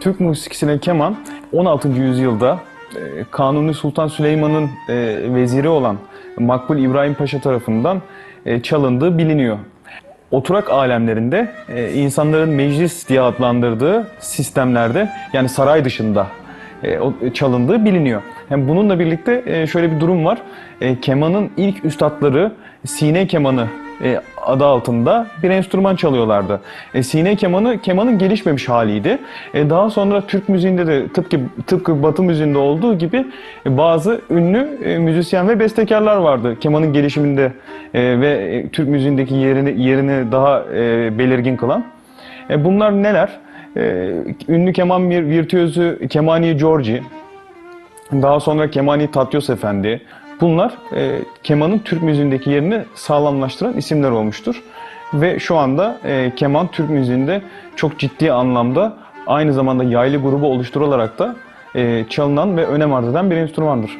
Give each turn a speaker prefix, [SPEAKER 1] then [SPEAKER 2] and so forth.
[SPEAKER 1] Türk musikisine keman 16. yüzyılda e, Kanuni Sultan Süleyman'ın e, veziri olan Makbul İbrahim Paşa tarafından e, çalındığı biliniyor. Oturak alemlerinde insanların meclis diye adlandırdığı sistemlerde yani saray dışında çalındığı biliniyor. Hem bununla birlikte şöyle bir durum var. Kemanın ilk üstadları sine kemanı e, adı altında bir enstrüman çalıyorlardı. E, sine kemanı kemanın gelişmemiş haliydi. E, daha sonra Türk müziğinde de tıpkı tıpkı Batı müziğinde olduğu gibi e, bazı ünlü e, müzisyen ve bestekarlar vardı. Kemanın gelişiminde e, ve e, Türk müziğindeki yerini yerini daha e, belirgin kılan. E, bunlar neler? E, ünlü keman virtüözü Kemani Giorgi, daha sonra Kemani Tatyos Efendi. Bunlar e, kemanın Türk müziğindeki yerini sağlamlaştıran isimler olmuştur. Ve şu anda e, keman Türk müziğinde çok ciddi anlamda aynı zamanda yaylı grubu oluşturularak da e, çalınan ve önem arz eden bir enstrümandır.